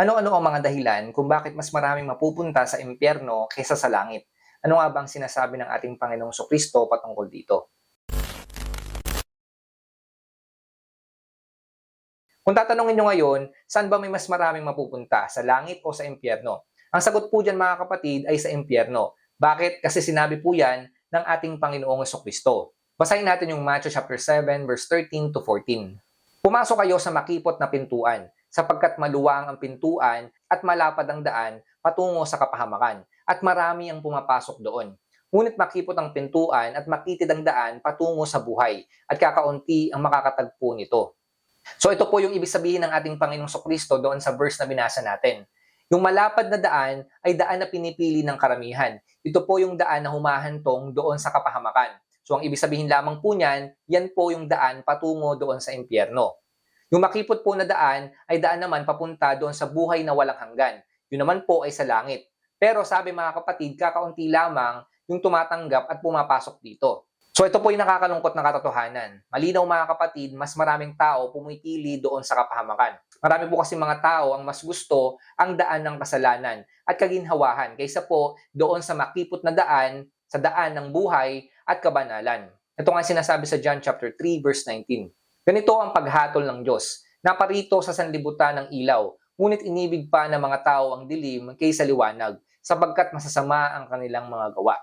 Ano-ano ang mga dahilan kung bakit mas maraming mapupunta sa impyerno kaysa sa langit? Ano nga bang sinasabi ng ating Panginoong Kristo patungkol dito? Kung tatanungin nyo ngayon, saan ba may mas maraming mapupunta? Sa langit o sa impyerno? Ang sagot po dyan mga kapatid ay sa impyerno. Bakit? Kasi sinabi po yan ng ating Panginoong Kristo. Basahin natin yung Matthew chapter 7 verse 13 to 14. Pumasok kayo sa makipot na pintuan, sapagkat maluwang ang pintuan at malapad ang daan patungo sa kapahamakan, at marami ang pumapasok doon. Ngunit makipot ang pintuan at makitid ang daan patungo sa buhay, at kakaunti ang makakatagpo nito. So ito po yung ibig sabihin ng ating Panginoong Kristo doon sa verse na binasa natin. Yung malapad na daan ay daan na pinipili ng karamihan. Ito po yung daan na humahantong doon sa kapahamakan. So ang ibig sabihin lamang po niyan, yan po yung daan patungo doon sa impyerno. Yung makipot po na daan ay daan naman papunta doon sa buhay na walang hanggan. Yun naman po ay sa langit. Pero sabi mga kapatid, kakaunti lamang yung tumatanggap at pumapasok dito. So ito po yung nakakalungkot na katotohanan. Malinaw mga kapatid, mas maraming tao pumipili doon sa kapahamakan. Marami po kasi mga tao ang mas gusto ang daan ng kasalanan at kaginhawahan kaysa po doon sa makipot na daan, sa daan ng buhay at kabanalan. Ito nga sinasabi sa John chapter 3 verse 19. Ganito ang paghatol ng Diyos. Naparito sa sanlibutan ng ilaw, ngunit inibig pa ng mga tao ang dilim kaysa liwanag, sapagkat masasama ang kanilang mga gawa.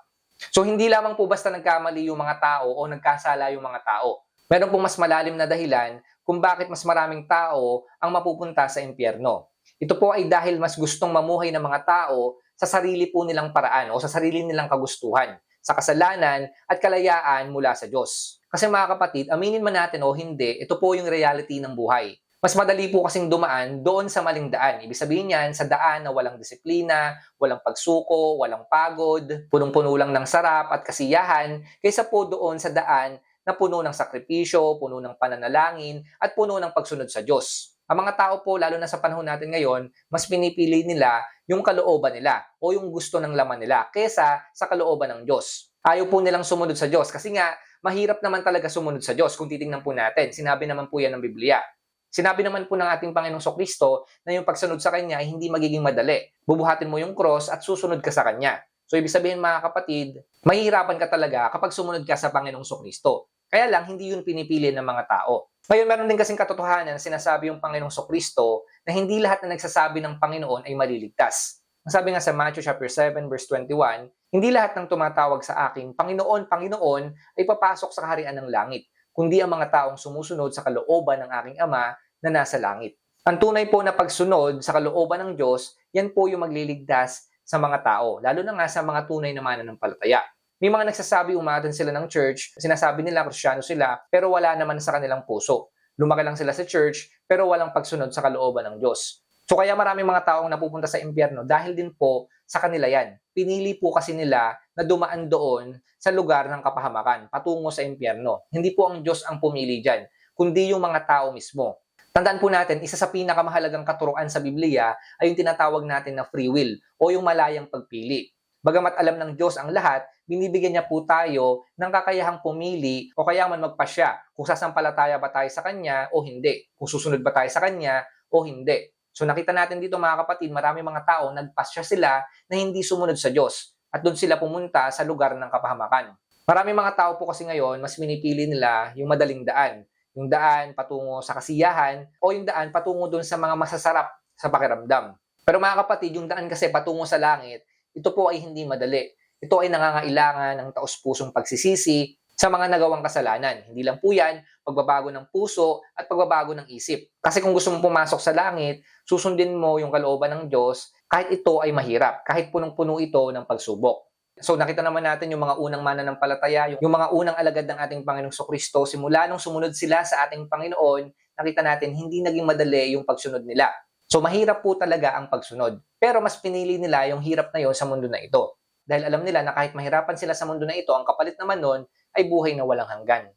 So hindi lamang po basta nagkamali yung mga tao o nagkasala yung mga tao. Meron pong mas malalim na dahilan kung bakit mas maraming tao ang mapupunta sa impyerno. Ito po ay dahil mas gustong mamuhay ng mga tao sa sarili po nilang paraan o sa sarili nilang kagustuhan, sa kasalanan at kalayaan mula sa Diyos. Kasi mga kapatid, aminin man natin o hindi, ito po yung reality ng buhay. Mas madali po kasing dumaan doon sa maling daan. Ibig sabihin yan, sa daan na walang disiplina, walang pagsuko, walang pagod, punong-puno lang ng sarap at kasiyahan, kaysa po doon sa daan na puno ng sakripisyo, puno ng pananalangin, at puno ng pagsunod sa Diyos. Ang mga tao po, lalo na sa panahon natin ngayon, mas pinipili nila yung kalooban nila o yung gusto ng laman nila kesa sa kalooban ng Diyos. Ayaw po nilang sumunod sa Diyos kasi nga, mahirap naman talaga sumunod sa Diyos kung titingnan po natin. Sinabi naman po yan ng Biblia. Sinabi naman po ng ating Panginoong Kristo na yung pagsunod sa Kanya ay hindi magiging madali. Bubuhatin mo yung cross at susunod ka sa Kanya. So ibig sabihin mga kapatid, mahihirapan ka talaga kapag sumunod ka sa Panginoong Kristo. Kaya lang, hindi yun pinipili ng mga tao. Ngayon, meron din kasing katotohanan na sinasabi yung Panginoong Kristo na hindi lahat na nagsasabi ng Panginoon ay maliligtas. Ang sabi nga sa Matthew chapter 7 verse 21, hindi lahat ng tumatawag sa akin, Panginoon, Panginoon, ay papasok sa kaharian ng langit, kundi ang mga taong sumusunod sa kalooban ng aking Ama na nasa langit. Ang tunay po na pagsunod sa kalooban ng Diyos, yan po yung magliligtas sa mga tao, lalo na nga sa mga tunay na mananampalataya. May mga nagsasabi umatan sila ng church, sinasabi nila kristyano sila, pero wala naman sa kanilang puso. Lumaki lang sila sa church, pero walang pagsunod sa kalooban ng Diyos. So kaya maraming mga taong napupunta sa impyerno dahil din po sa kanila yan. Pinili po kasi nila na dumaan doon sa lugar ng kapahamakan, patungo sa impyerno. Hindi po ang Diyos ang pumili dyan, kundi yung mga tao mismo. Tandaan po natin, isa sa pinakamahalagang katuruan sa Biblia ay yung tinatawag natin na free will o yung malayang pagpili. Bagamat alam ng Diyos ang lahat, binibigyan niya po tayo ng kakayahang pumili o kaya man magpasya kung sasampalataya ba tayo sa Kanya o hindi, kung susunod ba tayo sa Kanya o hindi. So nakita natin dito mga kapatid, marami mga tao nagpasya sila na hindi sumunod sa Diyos at doon sila pumunta sa lugar ng kapahamakan. Marami mga tao po kasi ngayon, mas minipili nila yung madaling daan. Yung daan patungo sa kasiyahan o yung daan patungo doon sa mga masasarap sa pakiramdam. Pero mga kapatid, yung daan kasi patungo sa langit, ito po ay hindi madali. Ito ay nangangailangan ng taos-pusong pagsisisi sa mga nagawang kasalanan. Hindi lang po yan, pagbabago ng puso at pagbabago ng isip. Kasi kung gusto mong pumasok sa langit, susundin mo yung kalooban ng Diyos kahit ito ay mahirap, kahit punong-puno ito ng pagsubok. So nakita naman natin yung mga unang mananampalataya, yung mga unang alagad ng ating Panginoong Kristo, simula nung sumunod sila sa ating Panginoon, nakita natin hindi naging madali yung pagsunod nila. So mahirap po talaga ang pagsunod. Pero mas pinili nila yung hirap na yon sa mundo na ito. Dahil alam nila na kahit mahirapan sila sa mundo na ito, ang kapalit naman nun ay buhay na walang hanggan.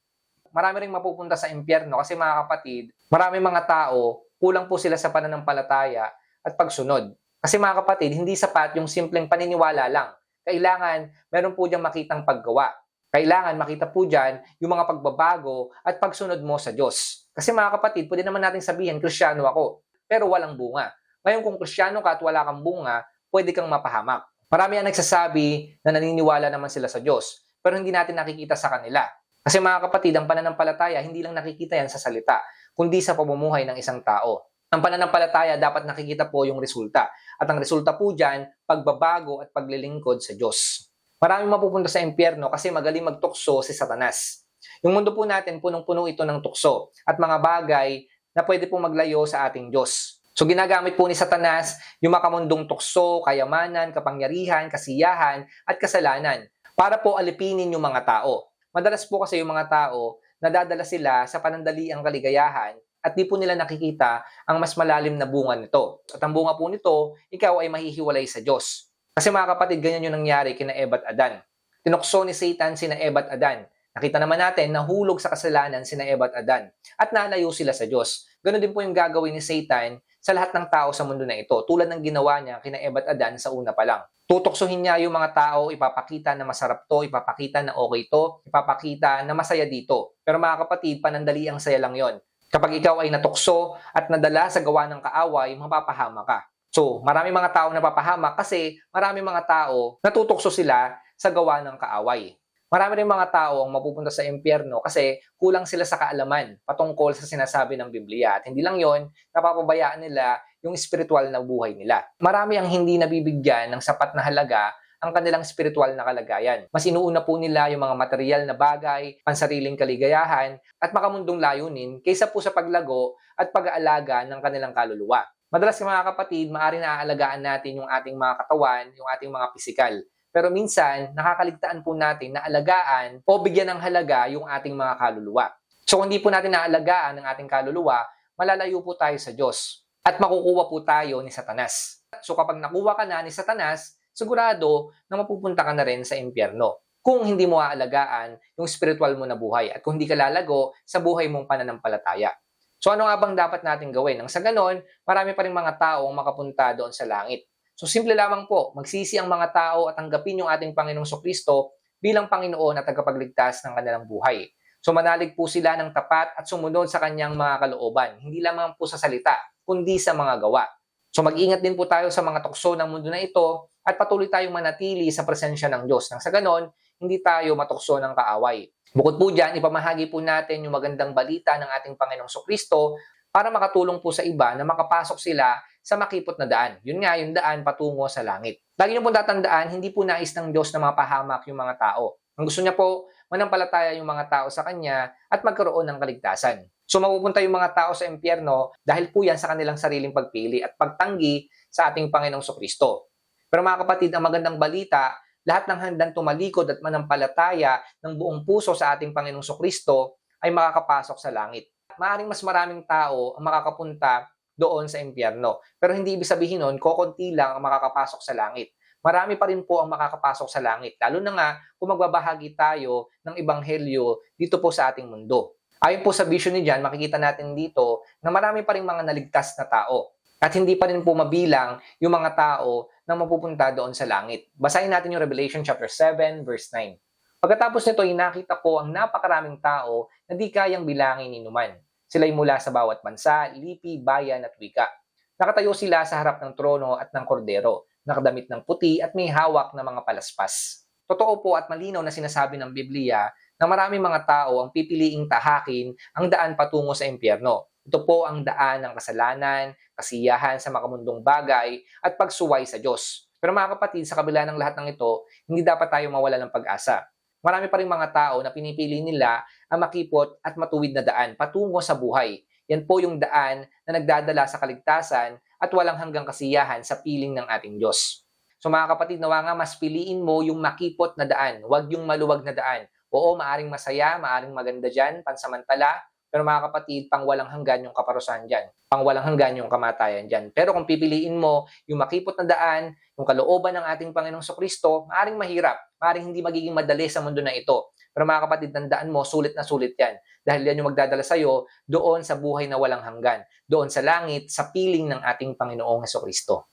Marami ring mapupunta sa impyerno kasi mga kapatid, marami mga tao, kulang po sila sa pananampalataya at pagsunod. Kasi mga kapatid, hindi sapat yung simpleng paniniwala lang. Kailangan meron po diyang makitang paggawa. Kailangan makita po dyan yung mga pagbabago at pagsunod mo sa Diyos. Kasi mga kapatid, pwede naman natin sabihin, Krisyano ako, pero walang bunga. Ngayon kung kristyano ka at wala kang bunga, pwede kang mapahamak. Marami ang nagsasabi na naniniwala naman sila sa Diyos, pero hindi natin nakikita sa kanila. Kasi mga kapatid, ang pananampalataya, hindi lang nakikita yan sa salita, kundi sa pamumuhay ng isang tao. Ang pananampalataya, dapat nakikita po yung resulta. At ang resulta po dyan, pagbabago at paglilingkod sa Diyos. Maraming mapupunta sa impyerno kasi magaling magtukso si Satanas. Yung mundo po natin, punong-puno ito ng tukso at mga bagay na pwede pong maglayo sa ating Diyos. So ginagamit po ni Satanas yung makamundong tukso, kayamanan, kapangyarihan, kasiyahan, at kasalanan para po alipinin yung mga tao. Madalas po kasi yung mga tao, nadadala sila sa panandaliang kaligayahan at di po nila nakikita ang mas malalim na bunga nito. At ang bunga po nito, ikaw ay mahihiwalay sa Diyos. Kasi mga kapatid, ganyan yung nangyari kina Eva at Adan. Tinukso ni Satan sina Eva at Adan. Nakita naman natin na hulog sa kasalanan sina Eva at Adan at nalayo sila sa Diyos. Ganon din po yung gagawin ni Satan sa lahat ng tao sa mundo na ito, tulad ng ginawa niya kina Eva at Adan sa una pa lang. Tutuksohin niya yung mga tao, ipapakita na masarap to, ipapakita na okay to, ipapakita na masaya dito. Pero mga kapatid, panandali ang saya lang yon. Kapag ikaw ay natukso at nadala sa gawa ng kaaway, mapapahama ka. So, marami mga tao napapahamak kasi marami mga tao natutokso sila sa gawa ng kaaway. Marami rin mga tao ang mapupunta sa impyerno kasi kulang sila sa kaalaman patungkol sa sinasabi ng Biblia. At hindi lang yon, napapabayaan nila yung spiritual na buhay nila. Marami ang hindi nabibigyan ng sapat na halaga ang kanilang spiritual na kalagayan. Mas inuuna po nila yung mga material na bagay, pansariling kaligayahan, at makamundong layunin kaysa po sa paglago at pag-aalaga ng kanilang kaluluwa. Madalas mga kapatid, maaari na aalagaan natin yung ating mga katawan, yung ating mga pisikal. Pero minsan, nakakaligtaan po natin na alagaan o bigyan ng halaga yung ating mga kaluluwa. So kung hindi po natin naalagaan ang ating kaluluwa, malalayo po tayo sa Diyos at makukuha po tayo ni Satanas. So kapag nakuha ka na ni Satanas, sigurado na mapupunta ka na rin sa impyerno kung hindi mo aalagaan yung spiritual mo na buhay at kung hindi ka lalago sa buhay mong pananampalataya. So ano nga bang dapat natin gawin? Nang sa ganon, marami pa rin mga tao ang makapunta doon sa langit. So simple lamang po, magsisi ang mga tao at tanggapin yung ating Panginoong Kristo bilang Panginoon at tagapagligtas ng kanilang buhay. So manalig po sila ng tapat at sumunod sa kanyang mga kalooban, hindi lamang po sa salita, kundi sa mga gawa. So mag-ingat din po tayo sa mga tukso ng mundo na ito at patuloy tayong manatili sa presensya ng Diyos. Nang sa ganon, hindi tayo matukso ng kaaway. Bukod po dyan, ipamahagi po natin yung magandang balita ng ating Panginoong Kristo para makatulong po sa iba na makapasok sila sa makipot na daan. Yun nga, yung daan patungo sa langit. Lagi niyo po tatandaan, hindi po nais ng Diyos na mapahamak yung mga tao. Ang gusto niya po, manampalataya yung mga tao sa Kanya at magkaroon ng kaligtasan. So mapupunta yung mga tao sa impyerno dahil po yan sa kanilang sariling pagpili at pagtanggi sa ating Panginoong Kristo. Pero mga kapatid, ang magandang balita, lahat ng handang tumalikod at manampalataya ng buong puso sa ating Panginoong Kristo ay makakapasok sa langit. Maaring mas maraming tao ang makakapunta doon sa impyerno. Pero hindi ibig sabihin nun, kokonti lang ang makakapasok sa langit. Marami pa rin po ang makakapasok sa langit. Lalo na nga kung magbabahagi tayo ng ebanghelyo dito po sa ating mundo. Ayon po sa vision ni John, makikita natin dito na marami pa rin mga naligtas na tao. At hindi pa rin po mabilang yung mga tao na mapupunta doon sa langit. Basahin natin yung Revelation chapter 7 verse 9. Pagkatapos nito, nakita ko ang napakaraming tao na di kayang bilangin ni Numan. Sila'y mula sa bawat bansa, lipi, bayan at wika. Nakatayo sila sa harap ng trono at ng kordero, nakadamit ng puti at may hawak na mga palaspas. Totoo po at malinaw na sinasabi ng Biblia na maraming mga tao ang pipiliing tahakin ang daan patungo sa impyerno. Ito po ang daan ng kasalanan, kasiyahan sa makamundong bagay at pagsuway sa Diyos. Pero mga kapatid, sa kabila ng lahat ng ito, hindi dapat tayo mawala ng pag-asa. Marami pa rin mga tao na pinipili nila ang makipot at matuwid na daan patungo sa buhay. Yan po yung daan na nagdadala sa kaligtasan at walang hanggang kasiyahan sa piling ng ating Diyos. So mga kapatid, nawa nga mas piliin mo yung makipot na daan, wag yung maluwag na daan. Oo, maaring masaya, maaring maganda dyan, pansamantala, pero mga kapatid, pang walang hanggan yung kaparusahan dyan. Pang walang hanggan yung kamatayan dyan. Pero kung pipiliin mo yung makipot na daan, yung kalooban ng ating Panginoong Kristo, maaring mahirap, maaring hindi magiging madali sa mundo na ito. Pero mga kapatid, tandaan mo, sulit na sulit yan. Dahil yan yung magdadala sa'yo doon sa buhay na walang hanggan. Doon sa langit, sa piling ng ating Panginoong Kristo.